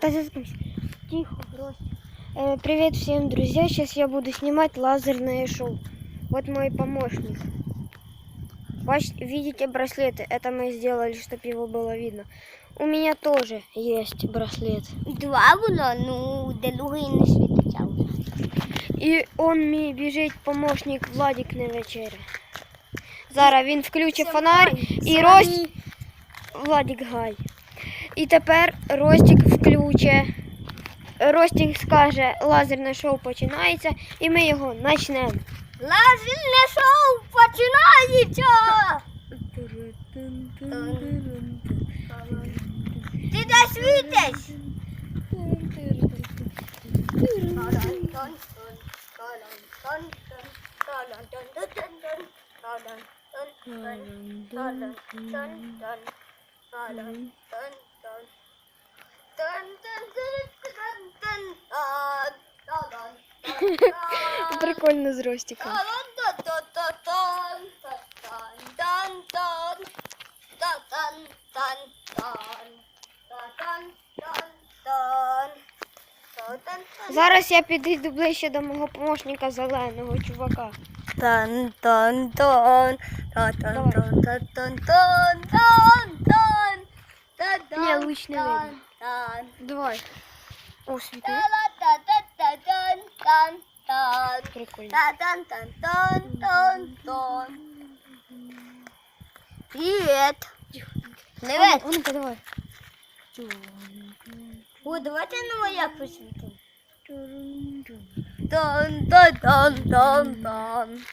Да заткнись. Тихо, Ростик. Э, привет всем, друзья. Сейчас я буду снимать лазерное шоу. Вот мой помощник. Ваш, видите браслеты? Это мы сделали, чтобы его было видно. У меня тоже есть браслет. Два було, ну, другий не світиться. І он мій біжить помощник Владик на вечері. Зараз він включить фонарь і Рост... Владик Гай. І тепер Ростик включить. Ростик скаже, лазерне шоу починається, і ми його почнемо. Лазерне шоу починається! Ти де світиш? Прикольно з Ростиком. Зараз я підійду ближче до мого помощника зеленого чувака. Тан тан тан тан тан тан тан тан тан тан тан тан Давай. О, свет. Привет. Привет. Он, давай. О, давайте на маяк посветим. Тон, тон, тон, тон, тон.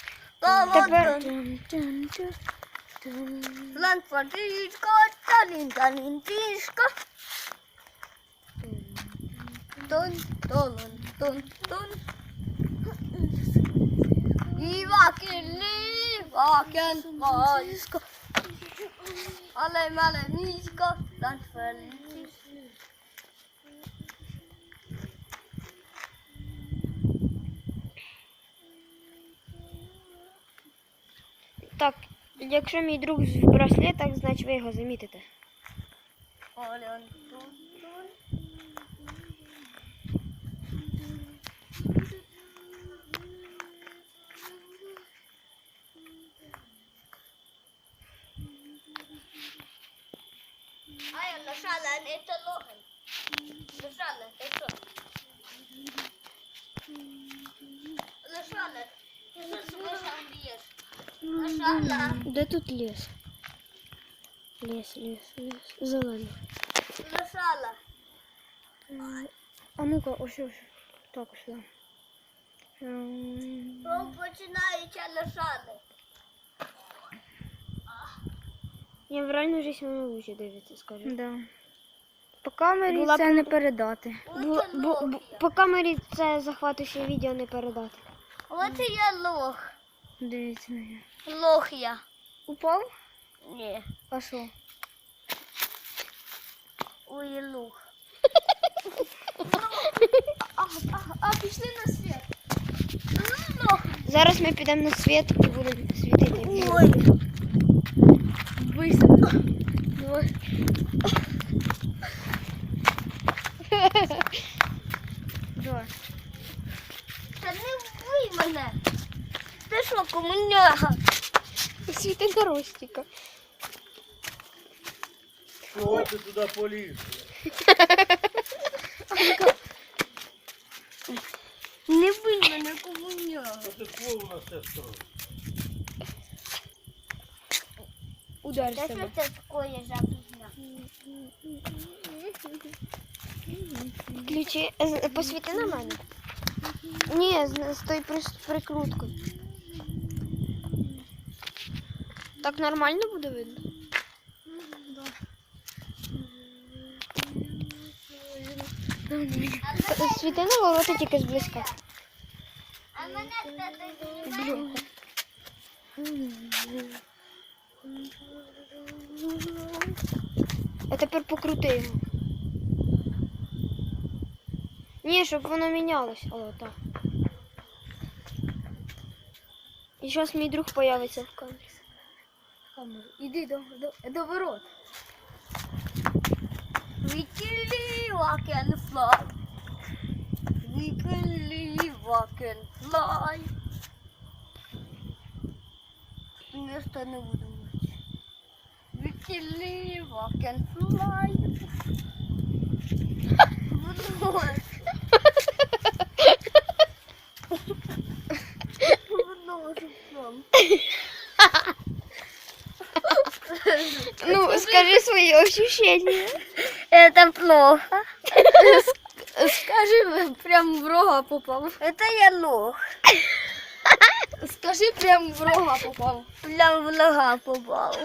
Ланфортишко, талин, талин, тишко. Тон, тон, тон, тон. I vacker liv, vaken morgonsko. Alle mellom ny Skottland følger. Так, якщо мій друг в браслетах, значить ви його замітите. Олеон тут. Ай, нажала, это ногой. Нажала, это. Нажала, ты нажала лес. Нажала. Да тут лес. Лес, лес, лес. Зеленый. Нажала. «Ну, а ну-ка, ось, ось. Так, сюда. «Ну, Починаючи нажали. Ну, Я в реальну житті воно лучше дивиться, скажу. Да. По камері Була це б- не передати. Бу, бу, бу, по камері це захватуюче відео не передати. От і я лох. Дивіться на нього. Лох я. Упав? Ні. А що? Ой, лох. А, пішли на світ. Зараз ми підемо на світ і будемо світити. Ой. Давай. Та не вбий мене. Ти що, комуняга? Світи на Ростика. Чого ти туди поліз? Не вбий мене, комуняга. Що ти клоуна сестру? ударишься. Сейчас это такое жабно. Ключи. Е, Посвети на маме. Не, с той прикруткой. Так нормально буде видно? Світи на ворота тільки зблизька. А мене а тепер покрути його. Ні, щоб воно мінялось. О, так. І зараз мій друг появиться в камері. Камеру. Іди до, до, до ворот. Вітілі, walk and fly. We can live, walk and fly. Место не буду live, walk and fly. Ну, скажи свої ощущення. Это плохо. Скажи, прям в рога попав. Это я лох. Скажи, прям в рога попав. Прям в нога попал.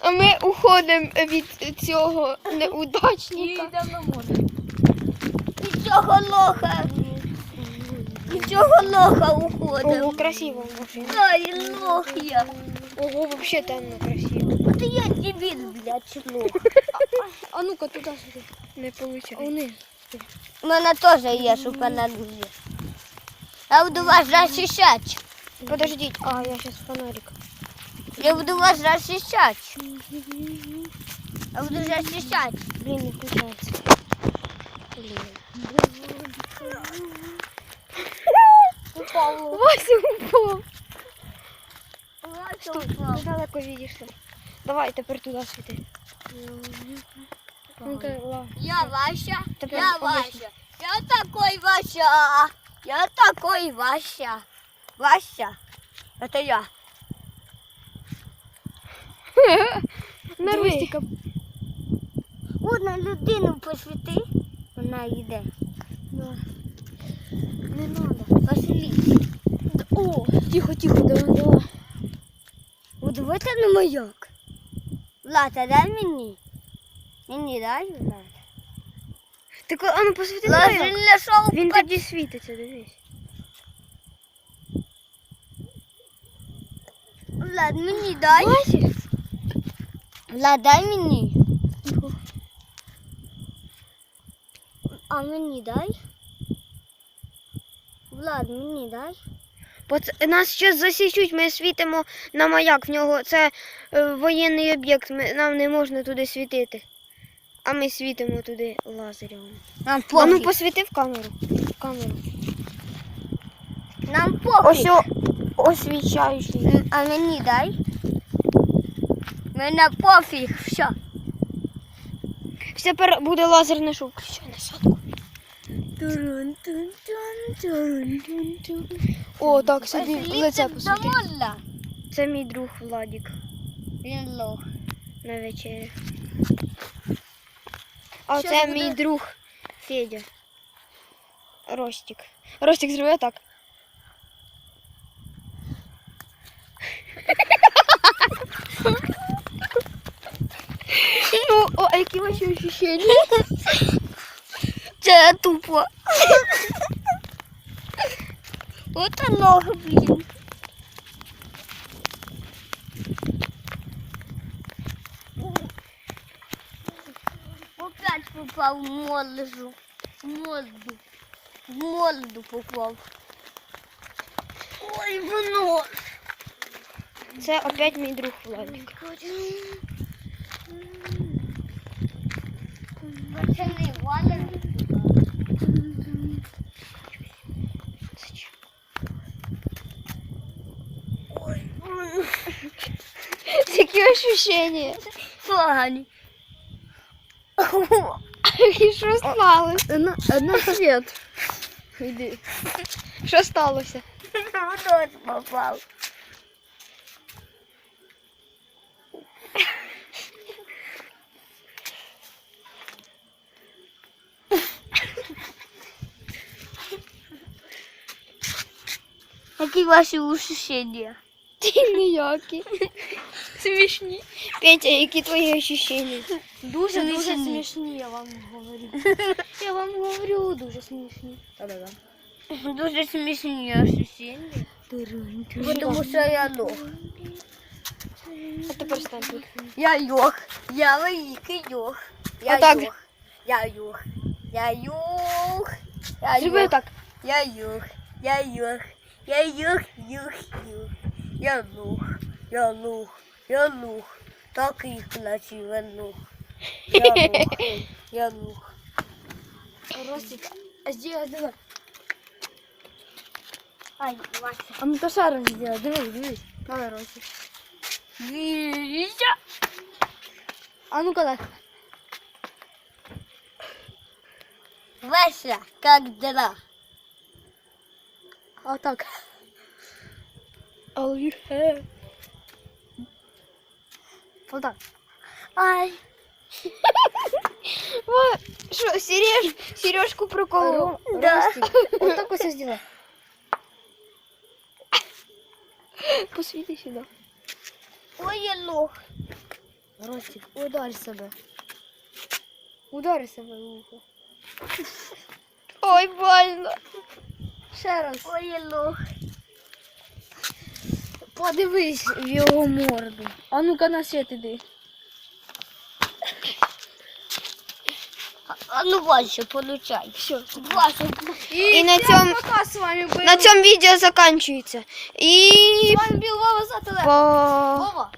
А ми уходимо від цього неудачника. йдемо на море. Нічого лоха. Нічого лоха Ого, уходить. красиво машина. Ай, лох я. Ого, вообще темно красиво. Ти я дебіл, блядь, лох. А ну-ка, туди сюди. Не виходить. Вони. У мене теж є шупанадузі. Я буду вас захищати. Подождіть, а я зараз фонарик. Я буду вас захищати. Я буду захищати. Блін, не включається. Блін. Упав. Вася Стой, упав. ми далеко відійшли. Давай тепер туди світи. Я Вася, я. Вася. Я такой Вася. Я такой Вася. Вася. Это я. На. Рустика. Одна людину посвіти. Вона йде. Не надо. Пошли. О, тихо, тихо, давай, давай. От вот на маяк. Влада, дай мені. Мені дай, Влад. Коли, а ну посвіти Влад, на знайшов Він тоді світиться, дивись. Влад, мені дай. Влад, дай мені. А мені дай. Влад, мені дай. Пац- Нас зараз засічуть, ми світимо на маяк. В нього це е, воєнний об'єкт, ми, нам не можна туди світити. А ми світимо туди лазером. Нам А ну посвіти в камеру. В камеру. Нам пофіг. Ось о, освічаючий. М, А мені дай. Мене пофіг. Все. Все тепер буде лазерне шоу. Включай насадку. О, так собі лице посвіти. Це мій друг Владік Він лох. на вечері. А Що це буде? мій друг Федя. Ростик. Ростик зроби так. Ну, о, а які ваші ощущення? Це тупо. От ног, блін. Опять попав в молоду. В молоду. В молоду попав. Ой, воно. Це опять мій друг Владик. Пацани, валим. Які ощущення? Погані. І що сталося? На, на світ. Іди. Що сталося? Хтось попав. Які ваші ощущення? Ніякі. Смішні. Петя, які твої ощущення? Дуже дуже Смішні. смішні, я вам говорю. Я вам говорю, дуже смішні. Дуже смішні ощущення. Тому що я лох. А тепер стань тут. Я лох. Я великий лох. Я Отак. лох. Я лох. Я лох. Я Зроби лох. так. Я юх, я юх, Я юх, юх, юх. Я лух, я лух, я лух, Так їх наче вернув. Я лох. Я лох. Ростик, а сделай, давай. Ай, Вася. А ну кошаром сделай, дивись, дивись. Давай, Ростик. А ну-ка так. Вася, как дела? А так. Oh, you have. Вот так. Ай. Во, Що, Сереж, Сережку проколов. Да. Вот так вот все сделай. Посвіти сюди. Ой, я лох. Ростик, ударь себе. Ударь себе в ухо. Ой, больно. Ще раз. Ой, лох. Подивись в його морду. А ну-ка на світ іди. А, ну, Вася, получай. Все. Вася, І на цьому, Пока з вами на цьому відео закінчується. І З вами був Вова Зателе. по... Вова.